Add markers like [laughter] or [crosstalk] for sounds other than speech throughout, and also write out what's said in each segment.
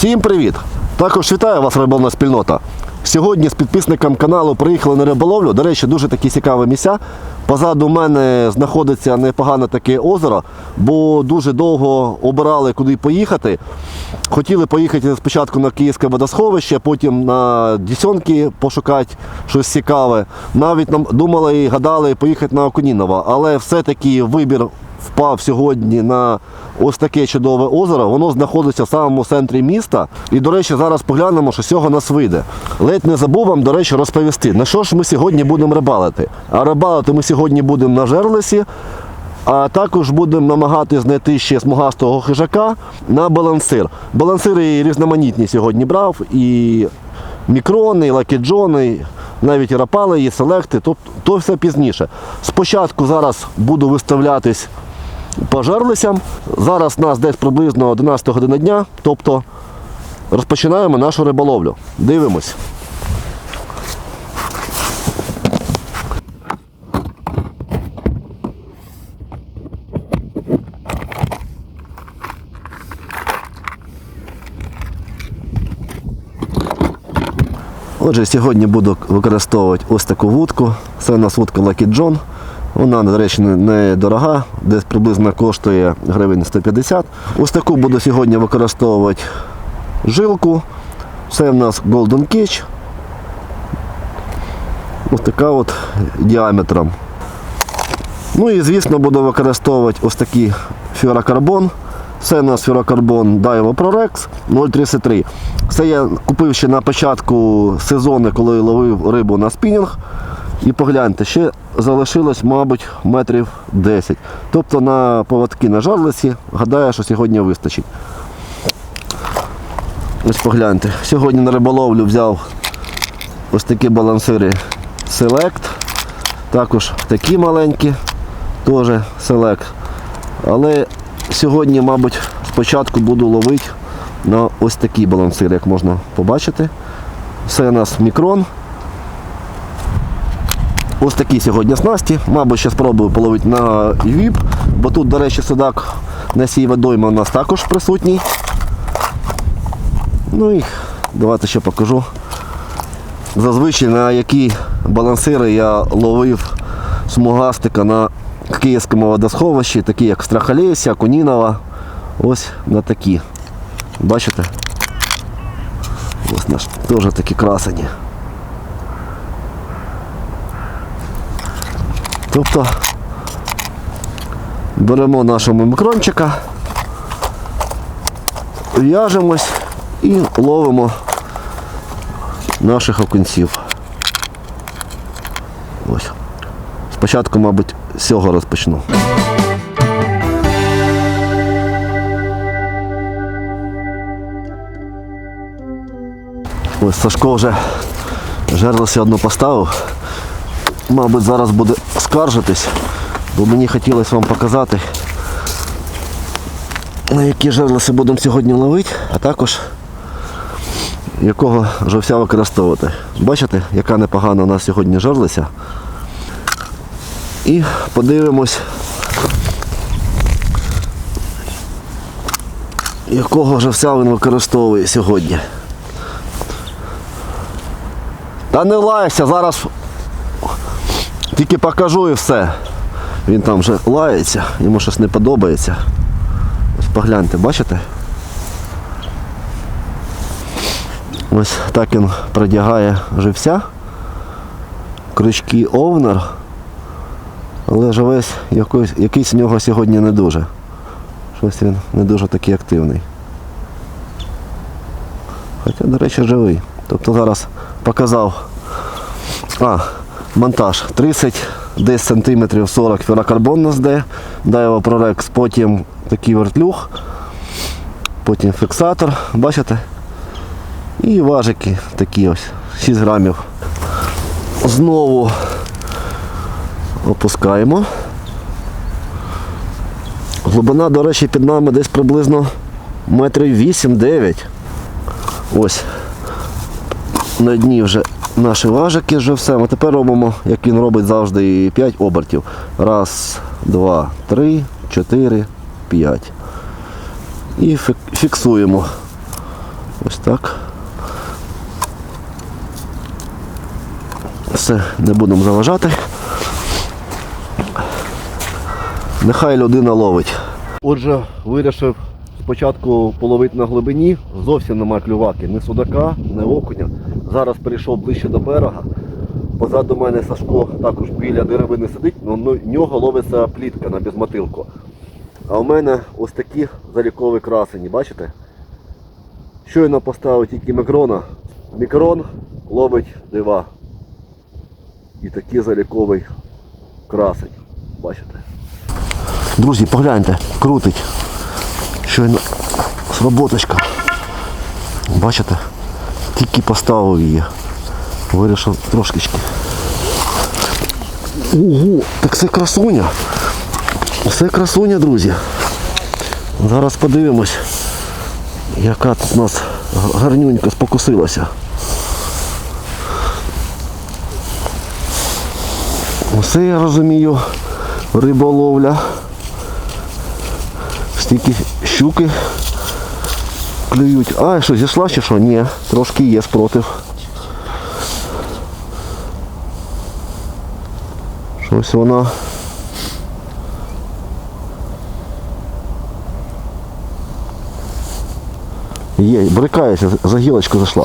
Всім привіт! Також вітаю вас, риболовна спільнота. Сьогодні з підписником каналу приїхали на риболовлю. До речі, дуже такі цікаві місця. Позаду мене знаходиться непогане таке озеро, бо дуже довго обирали, куди поїхати. Хотіли поїхати спочатку на Київське водосховище, потім на Дісьонки пошукати щось цікаве. Навіть нам думали і гадали поїхати на Окуніново, але все-таки вибір впав сьогодні на ось таке чудове озеро. Воно знаходиться в самому центрі міста. І, до речі, зараз поглянемо, що з цього нас вийде. Ледь не забув вам, до речі, розповісти, на що ж ми сьогодні будемо рибалити. А рибалити ми сьогодні будемо на жерлесі. А також будемо намагатися знайти ще смугастого хижака на балансир. Балансири різноманітні сьогодні брав, і мікрони, і лакіджони, навіть і рапали, і селекти, то, то все пізніше. Спочатку зараз буду виставлятись по жерлицям. Зараз нас десь приблизно 11 година дня, тобто розпочинаємо нашу риболовлю. Дивимось. Отже, сьогодні буду використовувати ось таку вудку. Це у нас вудка Lucky John. Вона, до речі, не- дорога, десь приблизно коштує гривень 150. Ось таку буду сьогодні використовувати жилку. Це в нас Golden Cage. Ось така от діаметром. Ну і звісно буду використовувати ось такий фюрокарбон. Це у нас фюрокарбон Daiwa ProRex 033. Це я купив ще на початку сезону, коли ловив рибу на спінінг. І погляньте, ще залишилось, мабуть, метрів 10. Тобто на поводки на жарлиці, гадаю, що сьогодні вистачить. Ось погляньте. Сьогодні на риболовлю взяв ось такі балансири Select. Також такі маленькі, теж Select. Але сьогодні, мабуть, спочатку буду ловити на ось такі балансири, як можна побачити. Це у нас мікрон. Ось такі сьогодні снасті. Мабуть, ще спробую половити на віп, бо тут, до речі, судак на сій водоймі у нас також присутній. Ну і давайте ще покажу. Зазвичай на які балансири я ловив смугастика на київському водосховищі, такі як Страхолесся, Кунінова. Ось на такі. Бачите? Ось наш теж такі красені. Тобто беремо нашого мікрончика, в'яжемось і ловимо наших окунців. Спочатку, мабуть, з цього розпочну. Ось Сашко вже жерлося одну поставив. Мабуть, зараз буде скаржитись, бо мені хотілося вам показати, на які жерлоси будемо сьогодні ловити, а також якого живця використовувати. Бачите, яка непогана у нас сьогодні жерлиця. І подивимось, якого живця він використовує сьогодні. Та не лайся, зараз тільки покажу і все. Він там вже лається, йому щось не подобається. Ось погляньте, бачите? Ось так він продягає живця. Крючки овнер. Але живець якийсь, якийсь в нього сьогодні не дуже. Щось він не дуже такий активний. Хоча, до речі, живий. Тобто зараз показав. А, монтаж 30 десь сантиметрів 40 ферокарбон нас де, Daiwa ProRex, потім такий вертлюг, потім фіксатор, бачите? І важики такі ось, 6 грамів. Знову опускаємо. Глибина, до речі, під нами десь приблизно метрів 8-9. Ось на дні вже наші важики, вже все. Ми тепер робимо, як він робить завжди, 5 обертів. Раз, два, три, чотири, п'ять. І фіксуємо Ось так. Все, не будемо заважати. Нехай людина ловить. Отже, вирішив спочатку половити на глибині, зовсім нема клюваки, ні судака, ні окуня. Зараз перейшов ближче до берега. Позаду мене Сашко також біля деревини сидить, але в нього ловиться плітка на безмотилку. А у мене ось такі залікові красені, бачите? Щойно поставив тільки мікрона. Мікрон ловить дива. І такий заліковий красень. Бачите? Друзі, погляньте, крутить. Щойно сработочка. Бачите? Тільки поставив її. Вирішив трошечки. Ого, так це красуня. Це красуня, друзі. Зараз подивимось, яка тут у нас гарнюнько спокусилася. Усе я розумію, риболовля. Стільки щуки клюють. А, що, зійшла чи що? Ні, трошки є спротив. Щось вона. Є, брикається, за гілочку зайшла.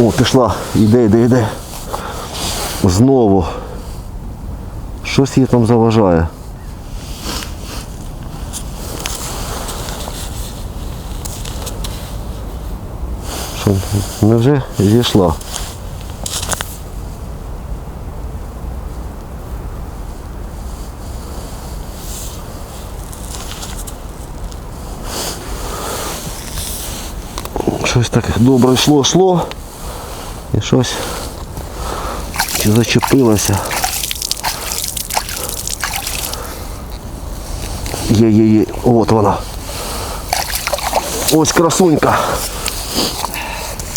О, пішла, іде, іде, іде. Знову. Щось їй там заважає. невже зійшла? Щось так добре йшло, йшло. І щось чи зачепилося. Є, є, є. От вона. Ось красунька.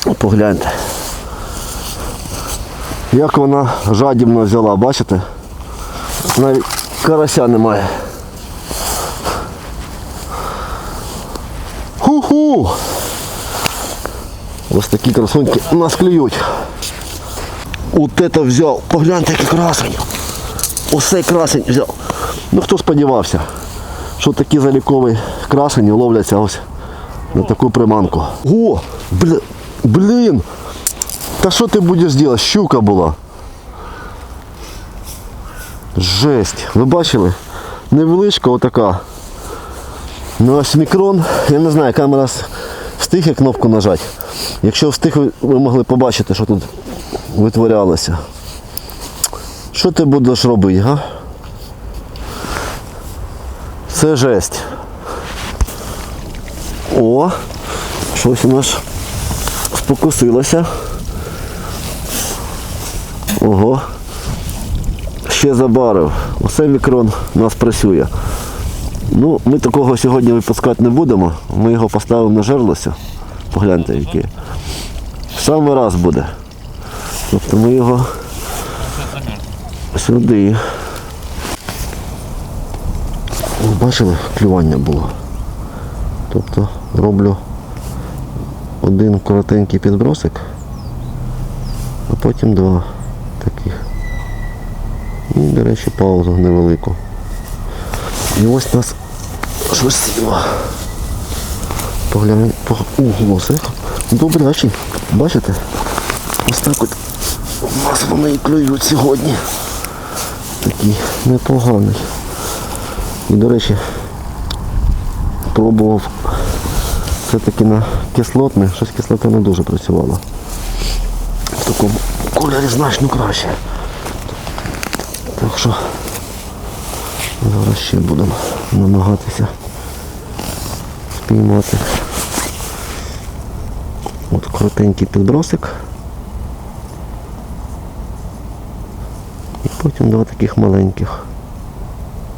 Погляньте. Як вона жадібно взяла, бачите? Навіть карася немає. Ху-ху! Ось такі красуньки у нас клюють. От это взяв. Погляньте, який красень. Оцей красень взяв. Ну хто сподівався, що такі залікові красені ловляться ось на таку приманку. О, бля, блін. Та що ти будеш робити? Щука була. Жесть. Ви бачили? Невеличка отака. Ну ось мікрон, я не знаю, камера встиг кнопку нажати. Якщо встиг, ви могли побачити, що тут витворялося. Що ти будеш робити, га? Це жесть. О, щось у нас спокусилося. Ого. Ще забарив. Оце мікрон у нас працює. Ну, ми такого сьогодні випускати не будемо. Ми його поставимо на жерлося. Погляньте, який. В самий раз буде. Тобто ми його сюди. Бачили, клювання було. Тобто роблю один коротенький підбросик, а потім два таких. І, до речі, паузу невелику. І ось нас щось сіло. Поглянь, по... Це добрячий. Бачите? Ось так от у нас вони і клюють сьогодні. Такий непоганий. І, до речі, пробував все-таки на кислотне, щось кислота не дуже працювала. В такому кольорі значно краще. Так що зараз ще будемо намагатися спіймати. От коротенький підбросик. І потім два таких маленьких.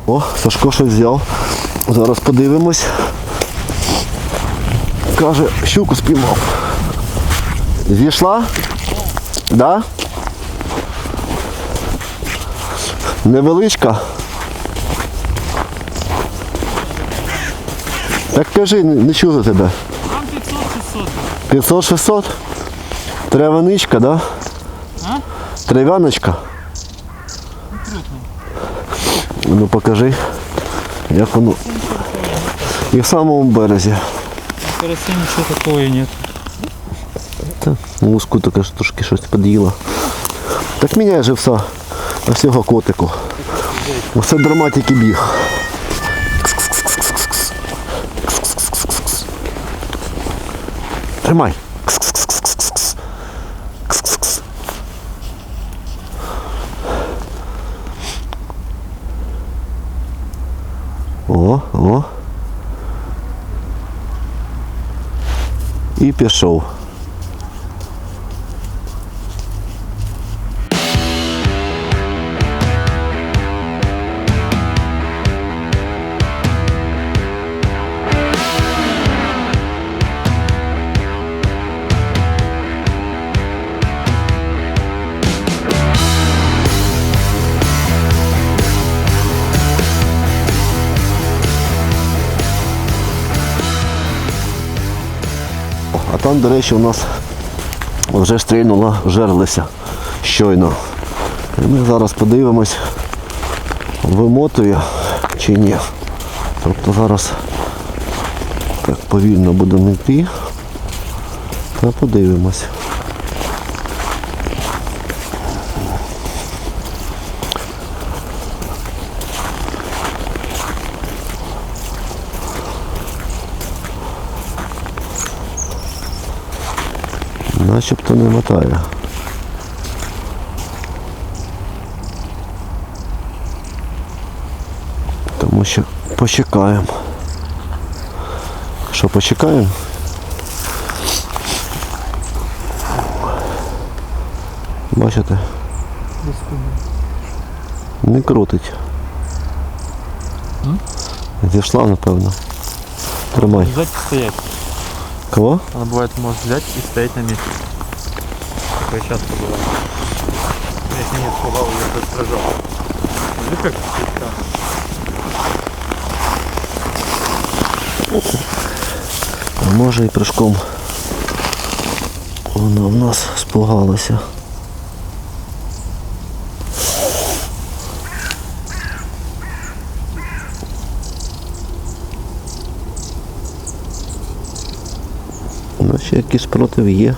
О, Сашко щось взяв. Зараз подивимось. Каже, щуку спіймав. Зійшла? Да? Невеличка. Так кажи, не, чую тебе. Там 500-600. 500-600? Травяничка, да? А? Травяночка. Ну покажи, як воно. І в самому березі. Карася ничего такого нет. Муску таке ж трошки щось під'їла. Так міняє живса на всього котику. Оце драматик і біг. Тримай. О, о. І пішов. А там, до речі, у нас вже стрільнула жерлися щойно. І ми зараз подивимось, вимотує чи ні. Тобто зараз так повільно будемо йти та подивимось. Начебто не мотає. Тому що почекаємо. Що почекаємо? Бачите? Не крутить. Зійшла, напевно. Тримай. Взять стоять. Кого? Она бывает может взять и стоять на месте. Такое часто бывает. Если нет слова, я тут прожал. Смотри, как. А може і прыжком вона в нас спугалася. Якийсь спротив є.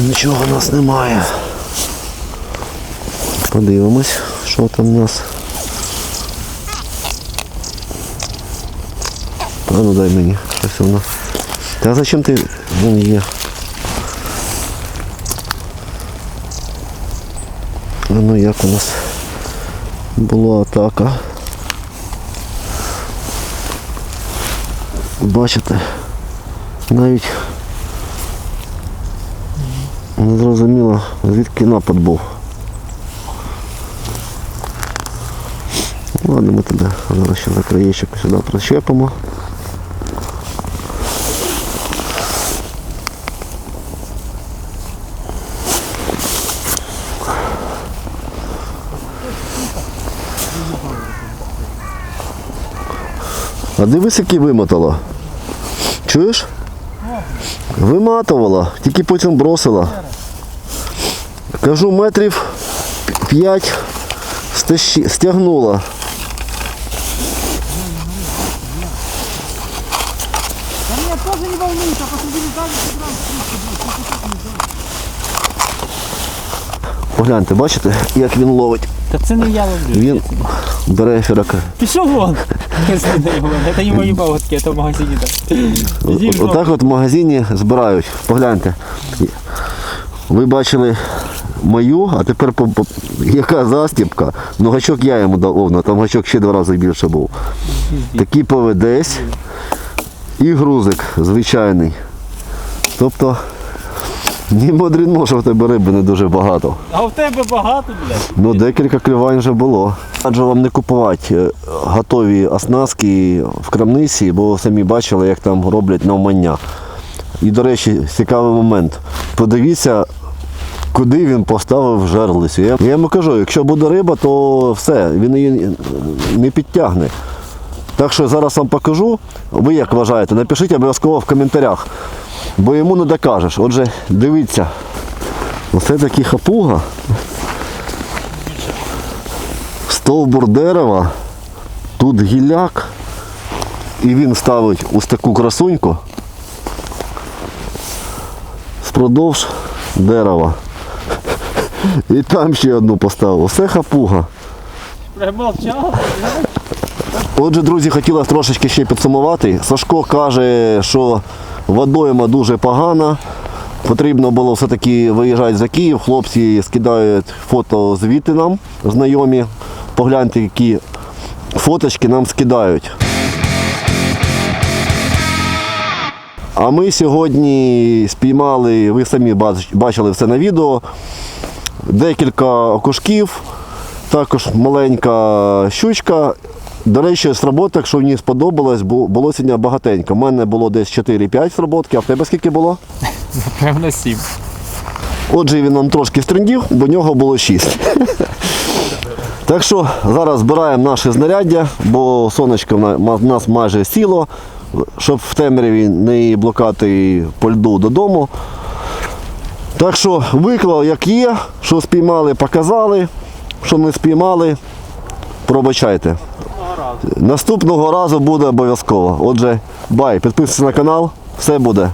Нічого в нас немає. Подивимось, що там у нас. А ну дай мені. Щось воно. Та зачем ти вон є? А ну як у нас була атака. Бачите? Навіть не зрозуміло, звідки напад був. Ладно, ми туди зараз ще за краєчок сюди прищепимо. А дивись, який вимотала. Чуєш? Виматувала, тільки потім бросила. Кажу, метрів 5 стягнула. Да меня тоже не волнует, а посмотрели сзади, Погляньте, бачите, як він ловить. Та це не я ловлю. Він бере фірака. Пішов вон. Если не мої погодки, это в магазині так. Отак от в магазині збирають. Погляньте. Ви бачили мою, а тепер по- по- яка застіпка. Ну гачок я йому дав, овно, там гачок ще два рази більше був. Такий поведесь і грузик звичайний. Тобто ні мудрено, що в тебе риби не дуже багато. А в тебе багато, блядь. Ну, декілька клювань вже було. Раджу вам не купувати е, готові оснастки в крамниці, бо самі бачили, як там роблять навмання. І, до речі, цікавий момент. Подивіться, куди він поставив жерлицю. Я йому кажу, якщо буде риба, то все, він її не підтягне. Так що зараз вам покажу. Ви як вважаєте, напишіть обов'язково в коментарях. Бо йому не докажеш. Отже, дивіться. Оце такий хапуга. Стовбур дерева. Тут гілляк. І він ставить ось таку красуньку. Спродовж дерева. І там ще одну поставив. Оце хапуга. Отже, друзі, хотілося трошечки ще підсумувати. Сашко каже, що водойма дуже погана. Потрібно було все-таки виїжджати за Київ. Хлопці скидають фото звідти нам, знайомі. Погляньте, які фоточки нам скидають. А ми сьогодні спіймали, ви самі бачили все на відео, декілька окушків, також маленька щучка. До речі, сработок, що мені сподобалось, бу- було сьогодні багатенько. У мене було десь 4-5 сработки, а в тебе скільки було? [laughs] Прям на сім. Отже, він нам трошки стрендів, бо нього було 6. [laughs] Так що зараз збираємо наше знаряддя, бо сонечко в нас майже сіло, щоб в темряві не блокати по льду додому. Так що виклав як є, що спіймали, показали, що не спіймали, пробачайте. Наступного разу буде обов'язково. Отже, бай, підписуйся на канал, все буде.